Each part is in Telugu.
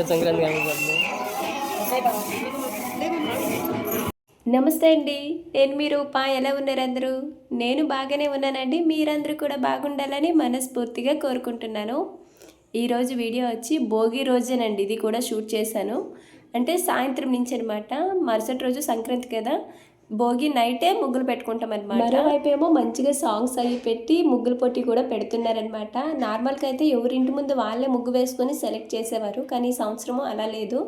ఇంకా సంక్రాంతి నమస్తే అండి. నేను మీ రూపా. ఎలా ఉన్నారు అందరూ? నేను బాగానే ఉన్నానండి. మీరందరూ కూడా బాగుండాలని మనస్ఫూర్తిగా కోరుకుంటున్నాను. ఈరోజు వీడియో వచ్చి భోగి రోజేనండి. ఇది కూడా షూట్ చేశాను. అంటే సాయంత్రం నుంచి అనమాట మరుసటి రోజు సంక్రాంతి కదా. భోగి నైటే ముగ్గులు పెట్టుకుంటాం అనమాట మరోవైపు ఏమో మంచిగా సాంగ్స్ అవి పెట్టి ముగ్గులు పొట్టి కూడా పెడుతున్నారనమాట నార్మల్గా అయితే ఎవరింటి ముందు వాళ్ళే ముగ్గు వేసుకొని సెలెక్ట్ చేసేవారు కానీ ఈ సంవత్సరము అలా లేదు.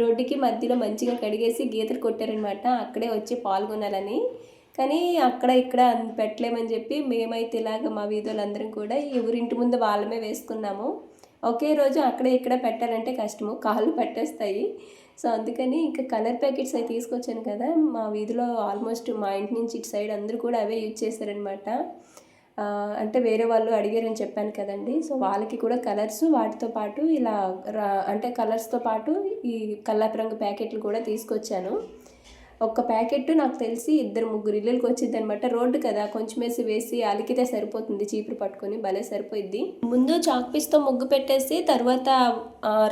రోడ్డుకి మధ్యలో మంచిగా కడిగేసి గీతలు కొట్టారనమాట అక్కడే వచ్చి పాల్గొనాలని. కానీ అక్కడ ఇక్కడ పెట్టలేమని చెప్పి మేమైతే ఇలాగ మా వీధులందరం కూడా ఎవరింటి ముందు వాళ్ళమే వేసుకున్నాము. ఒకే రోజు అక్కడ ఇక్కడ పెట్టాలంటే కష్టము. కాళ్ళు పెట్టేస్తాయి. సో అందుకని ఇంకా కలర్ ప్యాకెట్స్ అవి తీసుకొచ్చాను కదా మా వీధిలో ఆల్మోస్ట్ మా ఇంటి నుంచి ఇటు సైడ్ అందరూ కూడా అవే యూజ్ చేశారనమాట అంటే వేరే వాళ్ళు అడిగారని చెప్పాను కదండి. సో వాళ్ళకి కూడా కలర్స్ వాటితో పాటు ఇలా రా అంటే కలర్స్తో పాటు ఈ కల్లాపు రంగు ప్యాకెట్లు కూడా తీసుకొచ్చాను. ఒక్క ప్యాకెట్ నాకు తెలిసి ఇద్దరు ముగ్గురు ఇల్లులకి వచ్చింది అనమాట రోడ్డు కదా కొంచెం వేసి వేసి అలికితే సరిపోతుంది చీపురు పట్టుకొని భలే సరిపోయిద్ది. ముందు చాక్ పీస్తో ముగ్గు పెట్టేసి తర్వాత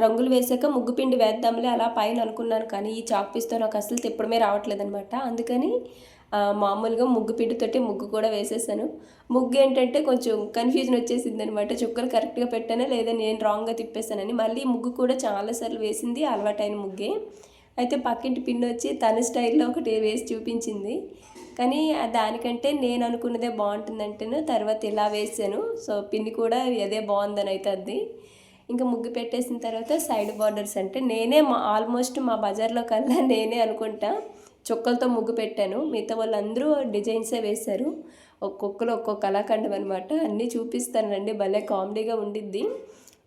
రంగులు వేసాక ముగ్గు పిండి వేద్దాంలే అలా పైన అనుకున్నాను కానీ ఈ చాక్ పీస్తో నాకు అసలు తిప్పడమే రావట్లేదు అనమాట అందుకని మామూలుగా ముగ్గు పిండితోటి ముగ్గు కూడా వేసేసాను. ముగ్గు ఏంటంటే కొంచెం కన్ఫ్యూజన్ వచ్చేసింది అనమాట చుక్కలు కరెక్ట్గా పెట్టానా లేదా నేను రాంగ్గా తిప్పేసానని మళ్ళీ ముగ్గు కూడా చాలాసార్లు వేసింది అలవాటైన ముగ్గే. అయితే పక్కింటి పిన్ వచ్చి తన స్టైల్లో ఒకటి వేసి చూపించింది. కానీ దానికంటే నేను అనుకున్నదే బాగుంటుందంటేను తర్వాత ఇలా వేసాను. సో పిన్ని కూడా అదే బాగుందని అవుతుంది అది ఇంకా ముగ్గు పెట్టేసిన తర్వాత సైడ్ బార్డర్స్ అంటే నేనే మా ఆల్మోస్ట్ మా బజార్లో కల్లా నేనే అనుకుంటా చుక్కలతో ముగ్గు పెట్టాను. మిగతా వాళ్ళందరూ డిజైన్సే వేశారు. ఒక్కొక్కరు ఒక్కొక్క కళాఖండం అనమాట అన్నీ చూపిస్తానండి. భలే కామెడీగా ఉండిద్ది.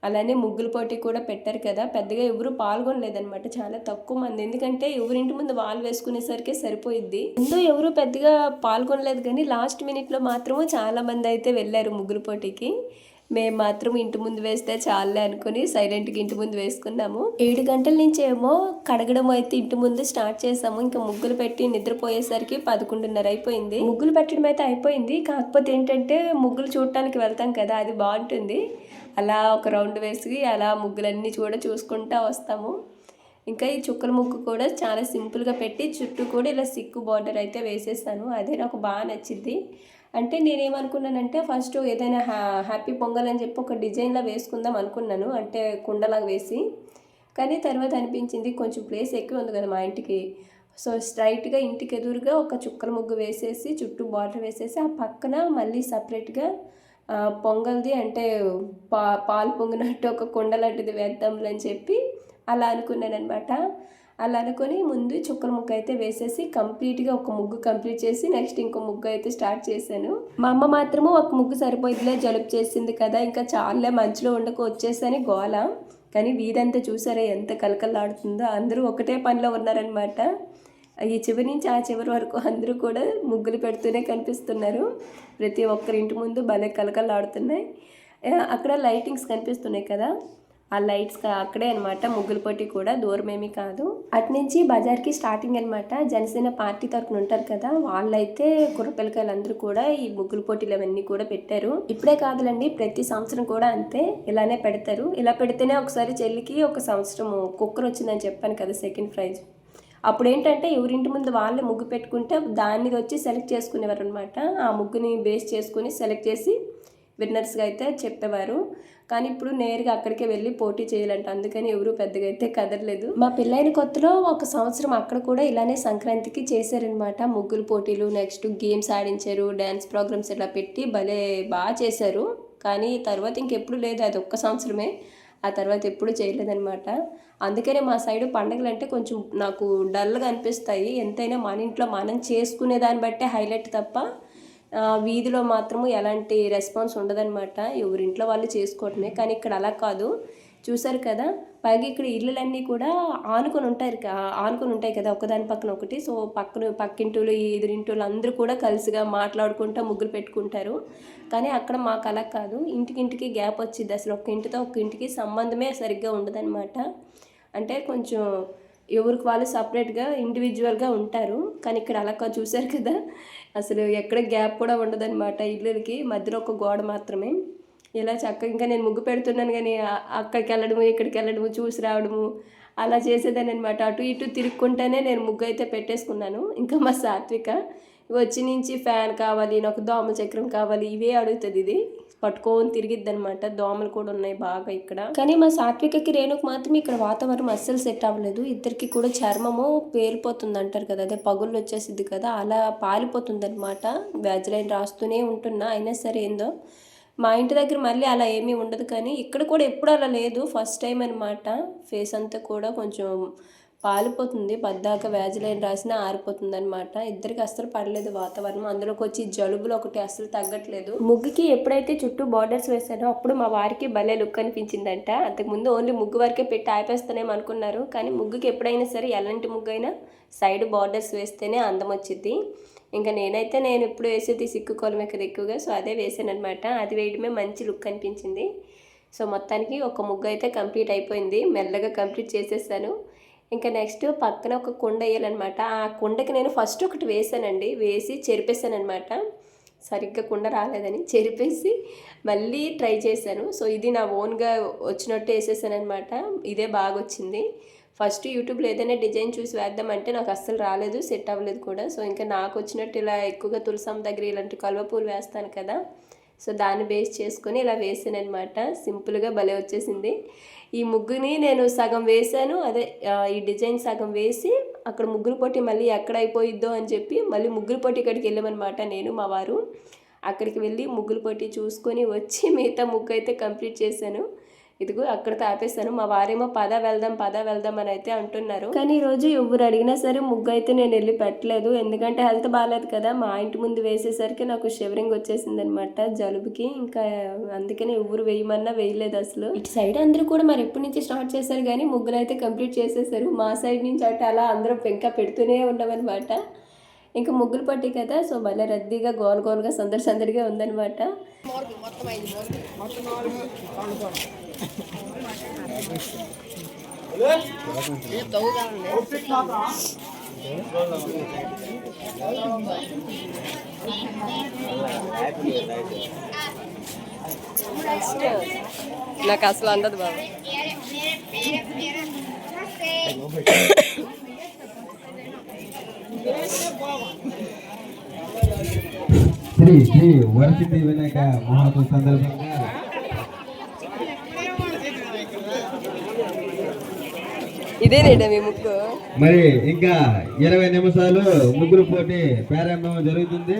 అలానే ముగ్గుల పోటీ కూడా పెట్టారు కదా. పెద్దగా ఎవరు పాల్గొనలేదనమాట చాలా తక్కువ మంది. ఎందుకంటే ఎవరింటి ముందు వాళ్ళు వేసుకునేసరికి సరిపోయిద్ది. ముందు ఎవరు పెద్దగా పాల్గొనలేదు కానీ లాస్ట్ మినిట్లో మాత్రము చాలా మంది అయితే వెళ్ళారు ముగ్గుల పోటీకి. మేము మాత్రం ఇంటి ముందు వేస్తే చాలే అనుకుని సైలెంట్గా ఇంటి ముందు వేసుకున్నాము. ఏడు గంటల నుంచి ఏమో కడగడం అయితే ఇంటి ముందు స్టార్ట్ చేసాము. ఇంకా ముగ్గులు పెట్టి నిద్రపోయేసరికి పదకొండున్నర అయిపోయింది. ముగ్గులు పెట్టడం అయితే అయిపోయింది. కాకపోతే ఏంటంటే ముగ్గులు చూడటానికి వెళ్తాం కదా అది బాగుంటుంది. అలా ఒక రౌండ్ వేసి అలా ముగ్గులన్నీ కూడా చూసుకుంటా వస్తాము. ఇంకా ఈ చుక్కల ముగ్గు కూడా చాలా సింపుల్గా పెట్టి చుట్టూ కూడా ఇలా సిక్కు బార్డర్ అయితే వేసేసాను. అదే నాకు బాగా నచ్చింది. అంటే నేనేమనుకున్నానంటే ఫస్ట్ ఏదైనా హ్యా హ్యాపీ పొంగల్ అని చెప్పి ఒక డిజైన్లా వేసుకుందాం అనుకున్నాను. అంటే కుండలాగా వేసి. కానీ తర్వాత అనిపించింది కొంచెం ప్లేస్ ఎక్కువ ఉంది కదా మా ఇంటికి. సో స్ట్రైట్గా ఇంటికి ఎదురుగా ఒక చుక్కల ముగ్గు వేసేసి చుట్టూ బార్డర్ వేసేసి ఆ పక్కన మళ్ళీ సపరేట్గా పొంగల్ది అంటే పా పాలు పొంగినట్టు ఒక కుండ లాంటిది వేద్దాంలే అని చెప్పి అలా అనుకున్నాను అనమాట అలా అనుకొని ముందు చుక్కల ముగ్గు అయితే వేసేసి కంప్లీట్గా ఒక ముగ్గు కంప్లీట్ చేసి నెక్స్ట్ ఇంకో ముగ్గు అయితే స్టార్ట్ చేశాను. మా అమ్మ మాత్రము ఒక ముగ్గు సరిపోయిద్దిలే జలుబు చేసింది కదా ఇంకా చాలా మంచులో ఉండకు వచ్చేసని గోల. కానీ వీధంతా చూసారా ఎంత కలకలాడుతుందో అందరూ ఒకటే పనిలో ఉన్నారనమాట ఈ చివరి నుంచి ఆ చివరి వరకు అందరూ కూడా ముగ్గులు పెడుతూనే కనిపిస్తున్నారు. ప్రతి ఒక్కరి ఇంటి ముందు భలే కలకలాడుతున్నాయి అక్కడ లైటింగ్స్ కనిపిస్తున్నాయి కదా. ఆ లైట్స్ అక్కడే అనమాట ముగ్గుల పోటీ కూడా. దూరమేమీ కాదు. అటు నుంచి బజార్కి స్టార్టింగ్ అనమాట జనసేన పార్టీ తరఫున ఉంటారు కదా. వాళ్ళైతే కుర్రపిల్లకాయలు అందరూ కూడా ఈ ముగ్గుల పోటీలు అవన్నీ కూడా పెట్టారు. ఇప్పుడే కాదులండి ప్రతి సంవత్సరం కూడా అంతే. ఇలానే పెడతారు. ఇలా పెడితేనే ఒకసారి చెల్లికి ఒక సంవత్సరం కుక్కర్ వచ్చిందని చెప్పాను కదా సెకండ్ ప్రైజ్. అప్పుడు ఏంటంటే ఎవరింటి ముందు వాళ్ళే ముగ్గు పెట్టుకుంటే దాన్ని వచ్చి సెలెక్ట్ చేసుకునేవారు అనమాట ఆ ముగ్గుని బేస్ చేసుకుని సెలెక్ట్ చేసి విన్నర్స్గా అయితే చెప్పేవారు. కానీ ఇప్పుడు నేరుగా అక్కడికే వెళ్ళి పోటీ చేయాలంట. అందుకని ఎవరు పెద్దగా అయితే కదలలేదు మా పెళ్ళైన కొత్తలో ఒక సంవత్సరం అక్కడ కూడా ఇలానే సంక్రాంతికి చేశారనమాట ముగ్గులు పోటీలు నెక్స్ట్ గేమ్స్ ఆడించారు. డ్యాన్స్ ప్రోగ్రామ్స్ ఇలా పెట్టి భలే బాగా చేశారు. కానీ తర్వాత ఇంకెప్పుడు లేదు. అది ఒక్క సంవత్సరమే. ఆ తర్వాత ఎప్పుడు చేయలేదనమాట అందుకనే మా సైడు పండగలు అంటే కొంచెం నాకు డల్గా అనిపిస్తాయి. ఎంతైనా మన ఇంట్లో మనం చేసుకునే దాన్ని బట్టే హైలైట్ తప్ప వీధిలో మాత్రము ఎలాంటి రెస్పాన్స్ ఉండదనమాట ఎవరింట్లో వాళ్ళు చేసుకోవటమే. కానీ ఇక్కడ అలా కాదు. చూసారు కదా పైగా ఇక్కడ ఇల్లులన్నీ కూడా ఆనుకొని ఉంటారు ఆనుకొని ఉంటాయి కదా ఒకదాని పక్కన ఒకటి. సో పక్కన పక్కింటులు ఎదురింటులు అందరూ కూడా కలిసిగా మాట్లాడుకుంటా ముగ్గులు పెట్టుకుంటారు. కానీ అక్కడ మాకు అలా కాదు. ఇంటికింటికి గ్యాప్ వచ్చింది అసలు ఒక ఇంటితో ఒక ఇంటికి సంబంధమే సరిగ్గా ఉండదన్నమాట. అంటే కొంచెం ఎవరికి వాళ్ళు సపరేట్గా ఇండివిజువల్గా ఉంటారు. కానీ ఇక్కడ అలా చూశారు కదా? అసలు ఎక్కడ గ్యాప్ కూడా ఉండదన్నమాట ఇల్లులకి మధ్యలో ఒక గోడ మాత్రమే. ఇలా చక్కగా ఇంకా నేను ముగ్గు పెడుతున్నాను కానీ అక్కడికి వెళ్ళడము ఇక్కడికి వెళ్ళడము చూసి రావడము అలా చేసేదాన్ని అనమాట అటు ఇటు తిరుక్కుంటేనే నేను ముగ్గు అయితే పెట్టేసుకున్నాను. ఇంకా మా సాత్విక వచ్చి నుంచి ఫ్యాన్ కావాలి నాకు దోమ చక్రం కావాలి ఇవే అడుగుతుంది ఇది. పట్టుకొని తిరిగిద్ది అనమాట దోమలు కూడా ఉన్నాయి బాగా ఇక్కడ. కానీ మా సాత్వికకి రేణుకు మాత్రం ఇక్కడ వాతావరణం అస్సలు సెట్ అవ్వలేదు. ఇద్దరికి కూడా చర్మము పేలిపోతుంది అంటారు కదా. అదే పగుళ్ళు వచ్చేసిద్ది కదా. అలా పాలిపోతుంది అనమాట వ్యాజ్లైన్ రాస్తూనే ఉంటున్నా. అయినా సరే ఏందో మా ఇంటి దగ్గర మళ్ళీ అలా ఏమీ ఉండదు కానీ ఇక్కడ కూడా ఎప్పుడు అలా లేదు. ఫస్ట్ టైం అనమాట ఫేస్ అంతా కూడా కొంచెం పాలిపోతుంది. పద్దాక వ్యాజిలైన్ రాసినా ఆరిపోతుంది అనమాట ఇద్దరికి అస్సలు పడలేదు వాతావరణం. అందులోకి వచ్చి జలుబులు ఒకటి అస్సలు తగ్గట్లేదు. ముగ్గుకి ఎప్పుడైతే చుట్టూ బార్డర్స్ వేసానో అప్పుడు మా వారికి భలే లుక్ అనిపించిందంట. అంతకుముందు ఓన్లీ ముగ్గు వరకే పెట్టి ఆపేస్తానేమో అనుకున్నారు. కానీ ముగ్గుకి ఎప్పుడైనా సరే ఎలాంటి ముగ్గు అయినా సైడ్ బార్డర్స్ వేస్తేనే అందం వచ్చింది ఇంకా నేనైతే నేను ఇప్పుడు వేసేది సిక్కు కొలమే కదా ఎక్కువగా సో అదే వేసాను అనమాట అది వేయడమే మంచి లుక్ అనిపించింది. సో మొత్తానికి ఒక ముగ్గు అయితే కంప్లీట్ అయిపోయింది. మెల్లగా కంప్లీట్ చేసేసాను. ఇంకా నెక్స్ట్ పక్కన ఒక కుండ వేయాలన్నమాట. ఆ కుండకి నేను ఫస్ట్ ఒకటి వేసానండి. వేసి చెరిపేసాను అనమాట సరిగ్గా కుండ రాలేదని చెరిపేసి మళ్ళీ ట్రై చేశాను. సో ఇది నా ఓన్గా వచ్చినట్టు వేసేసాను అనమాట ఇదే బాగా వచ్చింది ఫస్ట్ యూట్యూబ్లో ఏదైనా డిజైన్ చూసి వేద్దామంటే నాకు అస్సలు రాలేదు సెట్ అవ్వలేదు కూడా. సో ఇంకా నాకు వచ్చినట్టు ఇలా ఎక్కువగా తులసం దగ్గర ఇలాంటి కలువ పూలు వేస్తాను కదా. సో దాన్ని బేస్ చేసుకొని ఇలా వేసాను అనమాట సింపుల్గా భలే వచ్చేసింది. ఈ ముగ్గుని నేను సగం వేసాను అదే ఈ డిజైన్ సగం వేసి అక్కడ ముగ్గురు పొట్టి మళ్ళీ ఎక్కడ అయిపోయిద్దో అని చెప్పి మళ్ళీ ముగ్గురు పొట్టి ఇక్కడికి వెళ్ళామన్నమాట నేను మా వారు. అక్కడికి వెళ్ళి ముగ్గులు పొట్టి చూసుకొని వచ్చి మిగతా ముగ్గు అయితే కంప్లీట్ చేశాను. ఇదిగో అక్కడ ఆపేస్తాను మా వారేమో పద వెళ్దాం పద వెళ్దాం అని అయితే అంటున్నారు. కానీ ఈ రోజు ఎవరు అడిగినా సరే ముగ్గు అయితే నేను వెళ్ళి పెట్టలేదు. ఎందుకంటే హెల్త్ బాగాలేదు కదా. మా ఇంటి ముందు వేసేసరికి నాకు షివరింగ్ వచ్చేసింది అనమాట జలుబుకి. ఇంకా అందుకని ఎవరు వేయమన్నా వేయలేదు అసలు. ఇటు సైడ్ అందరూ కూడా మరి ఎప్పటి నుంచి స్టార్ట్ చేశారు కానీ ముగ్గులు అయితే కంప్లీట్ చేసేసారు. మా సైడ్ నుంచి అటు అలా అందరం ఇంకా పెడుతూనే ఉండమన్నమాట ఇంకా ముగ్గులు పట్టి కదా సో భలే రద్దీగా గోల్ గోల్గా సందడి సందడిగా ఉందన్నమాట. నాకు అసలు అందదు బాబు శ్రీ శ్రీ వరసిద్ధి వినాయక మహోత్సవ సందర్భంగా ఇదేనేట మీ ముగ్గు మరి ఇంకా ఇరవై నిమిషాలు ముగ్గురు పోటీ ప్రారంభం జరుగుతుంది.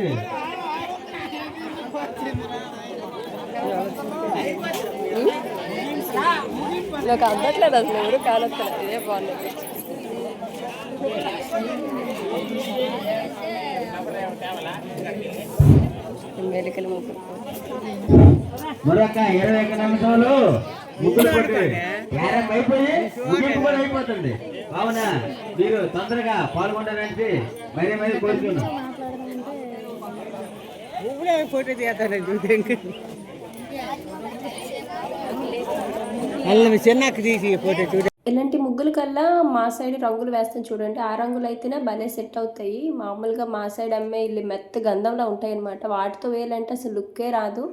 నాకు అందట్లేదు అసలు ఎవరు ఇదే బాగుంది మరొక ఇరవై నిమిషాలు అయిపోయి ముగింపు కూడా అయిపోతుంది. కావున మీరు తొందరగా పాల్గొంటారంటే మరీ మరీ కోరుతున్నాం ఊళ్ళో ఫోటో తీస్తాను అల్ల చిన్నకి తీసి ఫోటో చూడ ఇలాంటి ముగ్గుల కల్లా మా సైడ్ రంగులు వేస్తాం చూడండి. ఆ రంగులు అయితేనే భలే సెట్ అవుతాయి. మామూలుగా మా సైడ్ అమ్మే ఇల్లు మెత్త గంధంలో ఉంటాయి అనమాట వాటితో వేయాలంటే అసలు లుక్కే రాదు.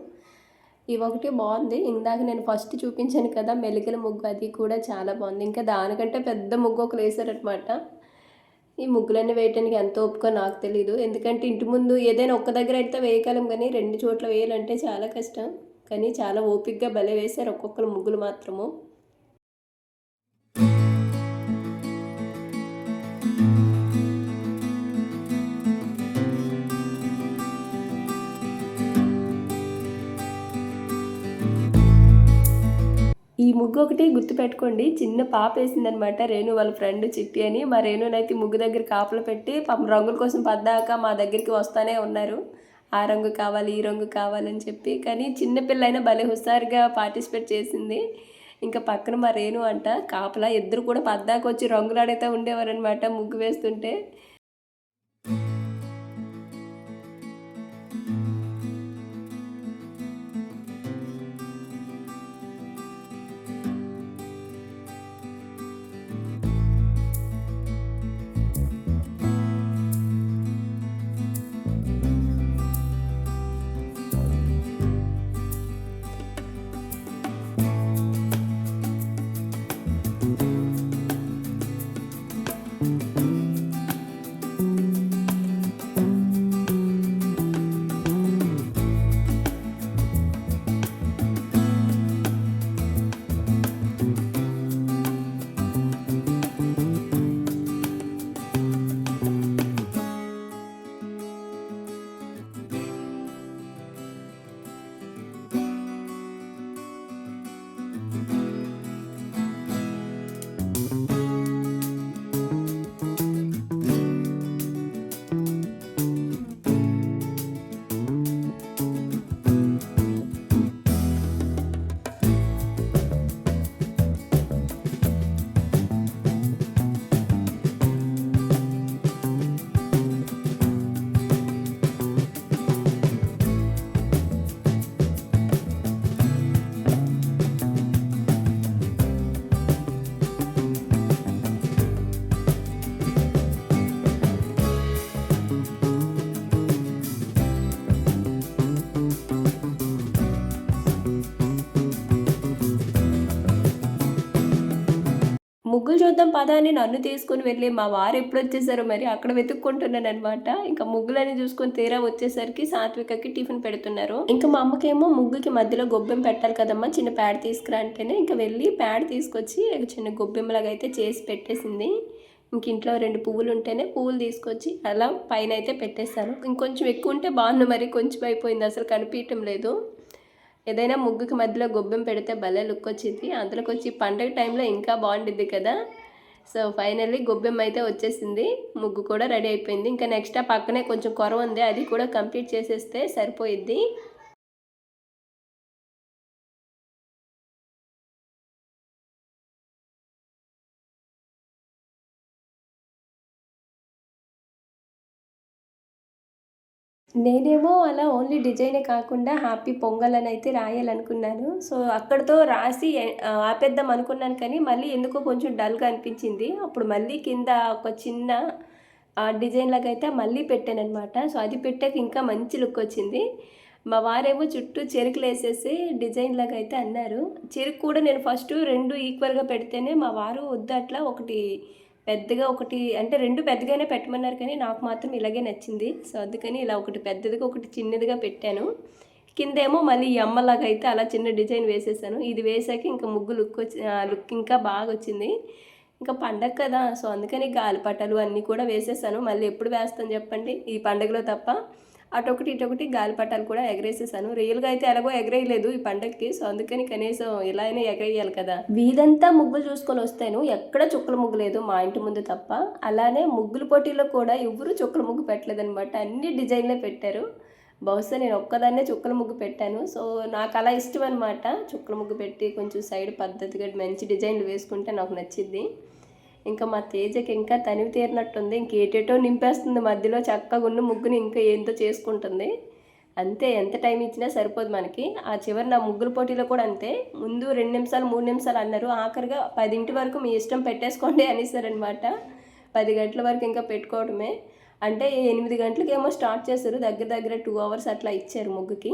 ఇవి ఒకటి బాగుంది. ఇందాక నేను ఫస్ట్ చూపించాను కదా మెలికల ముగ్గు అది కూడా చాలా బాగుంది. ఇంకా దానికంటే పెద్ద ముగ్గు ఒకరు వేసారనమాట ఈ ముగ్గులన్నీ వేయటానికి ఎంత ఓపిక నాకు తెలీదు. ఎందుకంటే ఇంటి ముందు ఏదైనా ఒక్క దగ్గర అయితే వేయగలం కానీ రెండు చోట్ల వేయాలంటే చాలా కష్టం. కానీ చాలా ఓపికగా భలే వేశారు ఒక్కొక్కరు ముగ్గులు మాత్రము. ఈ ముగ్గు ఒకటి గుర్తుపెట్టుకోండి. చిన్న పాప వేసిందనమాట రేణు వాళ్ళ ఫ్రెండ్ చిట్టి అని. మా రేణునైతే ముగ్గు దగ్గర కాపలు పెట్టి పాపం రంగుల కోసం పద్దాక మా దగ్గరికి వస్తానే ఉన్నారు. ఆ రంగు కావాలి ఈ రంగు కావాలని చెప్పి. కానీ చిన్న అయినా భలే హుషారుగా పార్టిసిపేట్ చేసింది. ఇంకా పక్కన మా రేణు అంట కాపలా ఇద్దరు కూడా పద్దాక వచ్చి రంగులు ఆడుతూ ఉండేవారనమాట ముగ్గు వేస్తుంటే. చూద్దాం పదాన్ని అని నన్ను తీసుకుని వెళ్ళి మా వారు ఎప్పుడు వచ్చేసారో మరి అక్కడ వెతుక్కుంటున్నాను అనమాట ఇంకా ముగ్గులని చూసుకొని తీరా వచ్చేసరికి సాత్వికకి టిఫిన్ పెడుతున్నారు. ఇంకా మా అమ్మకేమో ముగ్గుకి మధ్యలో గొబ్బెం పెట్టాలి కదమ్మా చిన్న ప్యాడ్ తీసుకురా అంటేనే ఇంకా వెళ్ళి ప్యాడ్ తీసుకొచ్చి చిన్న గొబ్బెమ్మలాగా అయితే చేసి పెట్టేసింది. ఇంక ఇంట్లో రెండు పువ్వులు ఉంటేనే పువ్వులు తీసుకొచ్చి అలా పైన అయితే పెట్టేస్తాను ఇంకొంచెం ఎక్కువ ఉంటే బాగుంది మరి కొంచెం అయిపోయింది అసలు కనిపించటం లేదు. ఏదైనా ముగ్గుకి మధ్యలో గొబ్బెం పెడితే భలే లుక్ వచ్చింది. అందులోకి వచ్చి పండగ టైంలో ఇంకా బాగుండిద్ది కదా. సో ఫైనల్లీ గొబ్బెం అయితే వచ్చేసింది. ముగ్గు కూడా రెడీ అయిపోయింది. ఇంకా నెక్స్ట్ ఆ పక్కనే కొంచెం కొరవ ఉంది. అది కూడా కంప్లీట్ చేసేస్తే సరిపోయిద్ది. నేనేమో అలా ఓన్లీ డిజైనే కాకుండా హ్యాపీ పొంగల్ అని అయితే రాయాలనుకున్నాను. సో అక్కడితో రాసి ఆపేద్దాం అనుకున్నాను కానీ మళ్ళీ ఎందుకో కొంచెం డల్గా అనిపించింది. అప్పుడు మళ్ళీ కింద ఒక చిన్న ఆ, డిజైన్ లాగా అయితే మళ్ళీ పెట్టాను అనమాట సో అది పెట్టాక ఇంకా మంచి లుక్ వచ్చింది. మా వారేమో చుట్టూ చెరుకులు వేసేసి డిజైన్ లాగా అయితే అన్నారు. చెరుకు కూడా నేను ఫస్ట్ రెండు ఈక్వల్గా పెడితేనే మా వారు వద్దు అట్లా ఒకటి పెద్దగా ఒకటి అంటే రెండు పెద్దగానే పెట్టమన్నారు కానీ నాకు మాత్రం ఇలాగే నచ్చింది. సో అందుకని ఇలా ఒకటి పెద్దదిగా ఒకటి చిన్నదిగా పెట్టాను. కిందేమో మళ్ళీ అమ్మలాగా అయితే అలా చిన్న డిజైన్ వేసేసాను. ఇది వేసాక ఇంకా ముగ్గు లుక్ వచ్చి లుక్ ఇంకా బాగా వచ్చింది. ఇంకా పండగ కదా సో అందుకని గాలిపటాలు అన్నీ కూడా వేసేసాను. మళ్ళీ ఎప్పుడు వేస్తాను చెప్పండి? ఈ పండగలో తప్ప. అటొకటి ఇటొకటి గాలిపటాలు కూడా ఎగరేసేసాను. రియల్గా అయితే ఎలాగో ఎగరేయలేదు ఈ పండగకి సో అందుకని కనీసం ఇలా అయినా ఎగరేయాలి కదా. వీధంతా ముగ్గులు చూసుకొని వస్తాను ఎక్కడ చుక్కల ముగ్గు లేదు మా ఇంటి ముందు తప్ప. అలానే ముగ్గుల పోటీలో కూడా ఎవరు చుక్కల ముగ్గు పెట్టలేదనమాట అన్ని డిజైన్లే పెట్టారు. బహుశా నేను ఒక్కదాన్నే చుక్కల ముగ్గు పెట్టాను. సో నాకు అలా ఇష్టం అనమాట చుక్కల ముగ్గు పెట్టి కొంచెం సైడ్ పద్ధతిగా మంచి డిజైన్లు వేసుకుంటే నాకు నచ్చింది ఇంకా మా తేజకి ఇంకా తనివి తీరినట్టుంది. ఇంకేటేటో నింపేస్తుంది మధ్యలో చక్కగా ఉన్న ముగ్గుని ఇంకా ఏంతో చేసుకుంటుంది. అంతే ఎంత టైం ఇచ్చినా సరిపోదు మనకి. ఆ చివరి నా ముగ్గురు పోటీలో కూడా అంతే. ముందు రెండు నిమిషాలు మూడు నిమిషాలు అన్నారు. ఆఖరిగా పదింటి వరకు మీ ఇష్టం పెట్టేసుకోండి అనేసారనమాట పది గంటల వరకు ఇంకా పెట్టుకోవడమే. అంటే ఎనిమిది గంటలకు ఏమో స్టార్ట్ చేశారు. దగ్గర దగ్గర టూ అవర్స్ అట్లా ఇచ్చారు ముగ్గుకి.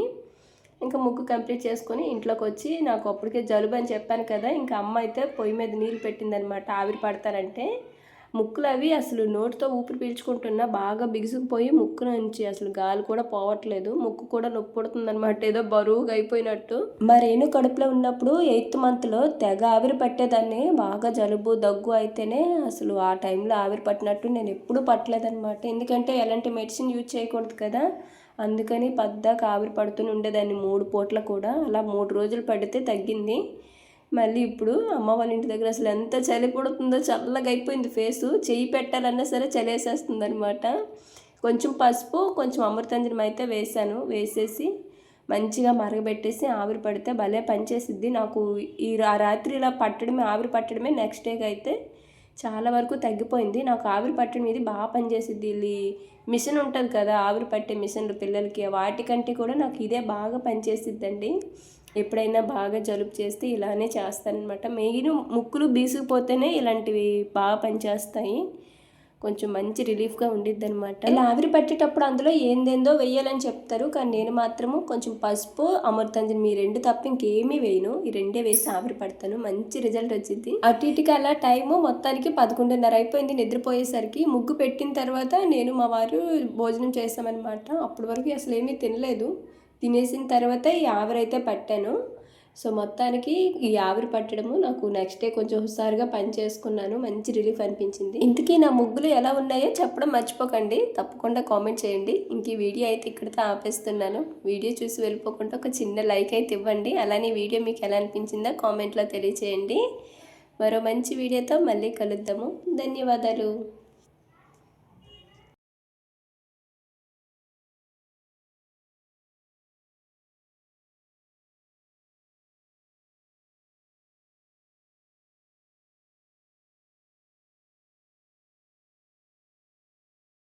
ఇంకా ముగ్గు కంప్లీట్ చేసుకొని ఇంట్లోకి వచ్చి నాకు అప్పటికే జలుబు అని చెప్పాను కదా ఇంకా అమ్మ అయితే పొయ్యి మీద నీళ్ళు పెట్టిందనమాట ఆవిరి పడతారంటే ముక్కులు అవి అసలు నోటితో ఊపిరి పీల్చుకుంటున్నా బాగా బిగుసుకుపోయి ముక్కు నుంచి అసలు గాలి కూడా పోవట్లేదు. ముక్కు కూడా నొప్పి పుడుతుందన్నమాట ఏదో బరువుగా అయిపోయినట్టు. మరేను కడుపులో ఉన్నప్పుడు ఎయిత్ మంత్లో తెగ ఆవిరి పట్టేదాన్ని బాగా జలుబు దగ్గు అయితేనే అసలు ఆ టైంలో ఆవిరి పట్టినట్టు నేను ఎప్పుడూ పట్టలేదనమాట ఎందుకంటే ఎలాంటి మెడిసిన్ యూజ్ చేయకూడదు కదా అందుకని పద్దాక ఆవిరి పడుతూనే ఉండేదాన్ని మూడు పూట్ల కూడా. అలా మూడు రోజులు పడితే తగ్గింది. మళ్ళీ ఇప్పుడు అమ్మ వాళ్ళ ఇంటి దగ్గర అసలు ఎంత చలి పడుతుందో చల్లగా అయిపోయింది ఫేసు. చెయ్యి పెట్టాలన్నా సరే చలేసేస్తుంది అనమాట కొంచెం పసుపు కొంచెం అమృతాంజనం అయితే వేసాను వేసేసి మంచిగా మరగబెట్టేసి ఆవిరి పడితే భలే పనిచేసిద్ది. నాకు ఈ రాత్రి ఇలా పట్టడమే ఆవిరి పట్టడమే నెక్స్ట్ డేకి అయితే చాలా వరకు తగ్గిపోయింది. నాకు ఆవిరి పట్టడం ఇది బాగా పనిచేసిద్ది. ఇది మిషన్ ఉంటుంది కదా ఆవిరి పట్టే మిషన్లు పిల్లలకి. వాటికంటే కూడా నాకు ఇదే బాగా పనిచేసిద్దండి. ఎప్పుడైనా బాగా జలుబు చేస్తే ఇలానే చేస్తానమాట మెయిన్ ముక్కులు బీసుకుపోతేనే ఇలాంటివి బాగా పనిచేస్తాయి. కొంచెం మంచి రిలీఫ్గా ఉండిద్ది అనమాట ఇలా ఆవిరి పట్టేటప్పుడు అందులో ఏందేందో వేయాలని చెప్తారు. కానీ నేను మాత్రము కొంచెం పసుపు అమృతాంజన్ మీ రెండు తప్ప ఇంకేమీ వేయను. ఈ రెండే వేసి ఆవిరి పడతాను. మంచి రిజల్ట్ వచ్చింది అటు ఇటుకి అలా టైము మొత్తానికి పదకొండున్నర అయిపోయింది నిద్రపోయేసరికి. ముగ్గు పెట్టిన తర్వాత నేను మా వారు భోజనం చేసామన్నమాట అప్పటి వరకు అసలు ఏమీ తినలేదు. తినేసిన తర్వాత ఈ ఆవిరైతే పట్టాను. సో మొత్తానికి ఈ ఆవిరి పట్టడము నాకు నెక్స్ట్ డే కొంచెం హుషారుగా పని చేసుకున్నాను. మంచి రిలీఫ్ అనిపించింది. ఇంతకీ నా ముగ్గులు ఎలా ఉన్నాయో చెప్పడం మర్చిపోకండి. తప్పకుండా కామెంట్ చేయండి. ఇంక ఈ వీడియో అయితే ఇక్కడితో ఆపేస్తున్నాను. వీడియో చూసి వెళ్ళిపోకుండా ఒక చిన్న లైక్ అయితే ఇవ్వండి. అలానే వీడియో మీకు ఎలా అనిపించిందో కామెంట్లో తెలియచేయండి. మరో మంచి వీడియోతో మళ్ళీ కలుద్దాము. ధన్యవాదాలు.